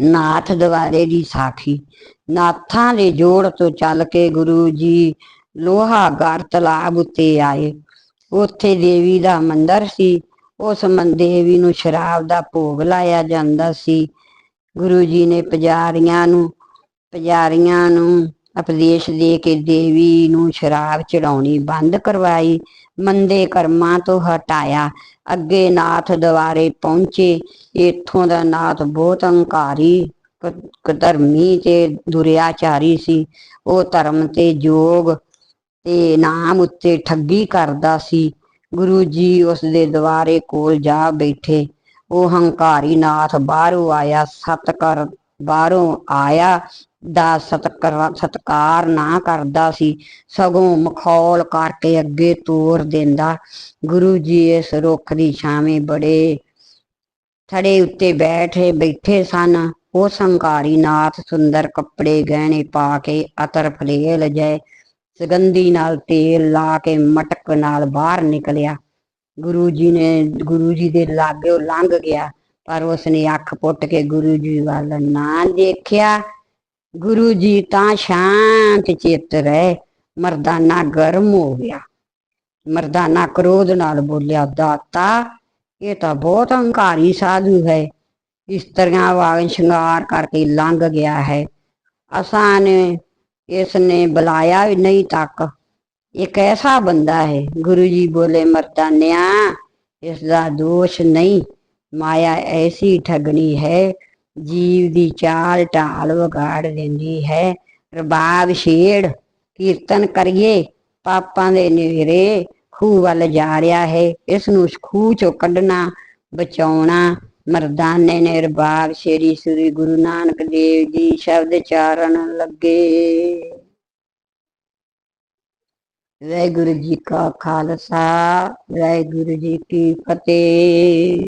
ਨਾਥ ਦਵਾਰੇ ਦੀ ਸਾਖੀ, ਨਾਥਾਂ ਦੇ ਜੋੜ ਤੋਂ ਚੱਲ ਕੇ ਗੁਰੂ ਜੀ ਲੋਹਾਗੜ ਤਲਾਬ ਉੱਤੇ ਆਏ। ਉੱਥੇ ਦੇਵੀ ਦਾ ਮੰਦਰ ਸੀ। ਉਸ ਦੇਵੀ ਨੂੰ ਸ਼ਰਾਬ ਦਾ ਭੋਗ ਲਾਇਆ ਜਾਂਦਾ ਸੀ। ਗੁਰੂ ਜੀ ਨੇ ਪੁਜਾਰੀਆਂ ਨੂੰ ਪੁਜਾਰੀਆਂ ਨੂੰ ਉਪਦੇਸ਼ ਦੇ ਕੇ ਦੇਵੀ ਨੂੰ ਸ਼ਰਾਬ ਚੜਾਉਣੀ ਬੰਦ ਕਰਵਾਈ। ਮੰਦੇ ਕਰਮਾਂ ਤੋਂ ਹਟਾਇਆ। ਅੱਗੇ ਨਾਥ ਦੁਆਰੇ ਪਹੁੰਚੇ। ਇੱਥੋਂ ਦਾ ਨਾਥ ਬਹੁਤ ਹੰਕਾਰੀ ਕ- ਤੇ ਦੁਰਿਆਚਾਰੀ ਸੀ। ਉਹ ਧਰਮ ਤੇ ਯੋਗ ਤੇ ਨਾਮ ਉੱਤੇ ਠੱਗੀ ਕਰਦਾ ਸੀ। ਗੁਰੂ ਜੀ ਉਸ ਦੇ ਦੁਆਰੇ ਕੋਲ ਜਾ ਬੈਠੇ। ਉਹ ਹੰਕਾਰੀ ਨਾਥ ਬਾਹਰੋਂ ਆਇਆ, ਸਤਕਰ ਬਾਹਰੋਂ ਆਇਆ ਦਾ ਸਤਕਾਰ ਸਤਕਾਰ ਨਾ ਕਰਦਾ ਸੀ। ਸਗੋਂ ਮਖੌਲ ਕਰਕੇ ਅੱਗੇ ਤੋਰ ਦਿੰਦਾ। ਗੁਰੂ ਜੀ ਇਸ ਰੁੱਖ ਦੀ ਛਾਵੇਂ ਬੜੇ ਥੜੇ ਉੱਤੇ ਬੈਠੇ ਬੈਠੇ ਸਨ। ਉਹ ਸੰਕਾਰੀ ਨਾਥ ਸੁੰਦਰ ਕੱਪੜੇ ਗਹਿਣੇ ਪਾ ਕੇ ਅਤਰ ਫਲੇਲ ਜੈ ਸੁਗੰਧੀ ਨਾਲ ਤੇਲ ਲਾ ਕੇ ਮਟਕ ਨਾਲ ਬਾਹਰ ਨਿਕਲਿਆ। ਗੁਰੂ ਜੀ ਨੇ, ਗੁਰੂ ਜੀ ਦੇ ਲਾਗੇ ਲੰਘ ਗਿਆ, ਪਰ ਉਸਨੇ ਅੱਖ ਪੁੱਟ ਕੇ ਗੁਰੂ ਜੀ ਵੱਲ ਨਾ ਦੇਖਿਆ। ਗੁਰੂ ਜੀ ਤਾਂ ਸ਼ਾਂਤ ਚਿੱਤ ਰਹੇ, ਮਰਦਾਨਾ ਗਰਮ ਹੋ ਗਿਆ। ਮਰਦਾਨਾ ਕ੍ਰੋਧ ਨਾਲ ਬੋਲਿਆ, ਦਾਤਾ, ਇਹ ਤਾਂ ਬਹੁਤ ਹੰਕਾਰੀ ਸਾਧੂ ਹੈ। ਇਸਤਰੀਆਂ ਵਾਂਗ ਸ਼ਿੰਗਾਰ ਕਰਕੇ ਲੰਘ ਗਿਆ ਹੈ। ਅਸਾਂ ਨੇ ਇਸ ਨੇ ਬੁਲਾਇਆ ਵੀ ਨਹੀਂ ਤੱਕ। ਇੱਕ ਐਸਾ ਬੰਦਾ ਹੈ, ਗੁਰੂ ਜੀ ਬੋਲੇ ਮਰਦਾਨਿਆ ਇਸ ਦਾ ਦੋਸ਼ ਨਹੀਂ। ਮਾਇਆ ਐਸੀ ਠਗਣੀ ਹੈ, ਜੀਵ ਦੀ ਚਾਲ ਢਾਲ ਵਿਗਾੜ ਦਿੰਦੀ ਹੈ। ਰਬਾਬ ਛੇੜ, ਕੀਰਤਨ ਕਰੀਏ, ਪਾਪਾਂ ਦੇ ਨੇਰੇ ਖੂਹ ਵੱਲ ਜਾ ਰਿਹਾ ਹੈ। ਇਸ ਨੂੰ ਖੂਹ ਚੋਂ ਕੱਢਣਾ, ਬਚਾਉਣਾ ਮਰਦਾਨੇ ਨੇ ਰਬਾਬ ਸ਼ੇਰੀ ਸ੍ਰੀ ਗੁਰੂ ਨਾਨਕ ਦੇਵ ਜੀ ਸ਼ਬਦ ਚਾਰਨ ਲੱਗੇ। ਵਾਹਿਗੁਰੂ ਜੀ ਕਾ ਖਾਲਸਾ, ਵਾਹਿਗੁਰੂ ਜੀ ਕੀ ਫਤਿਹ।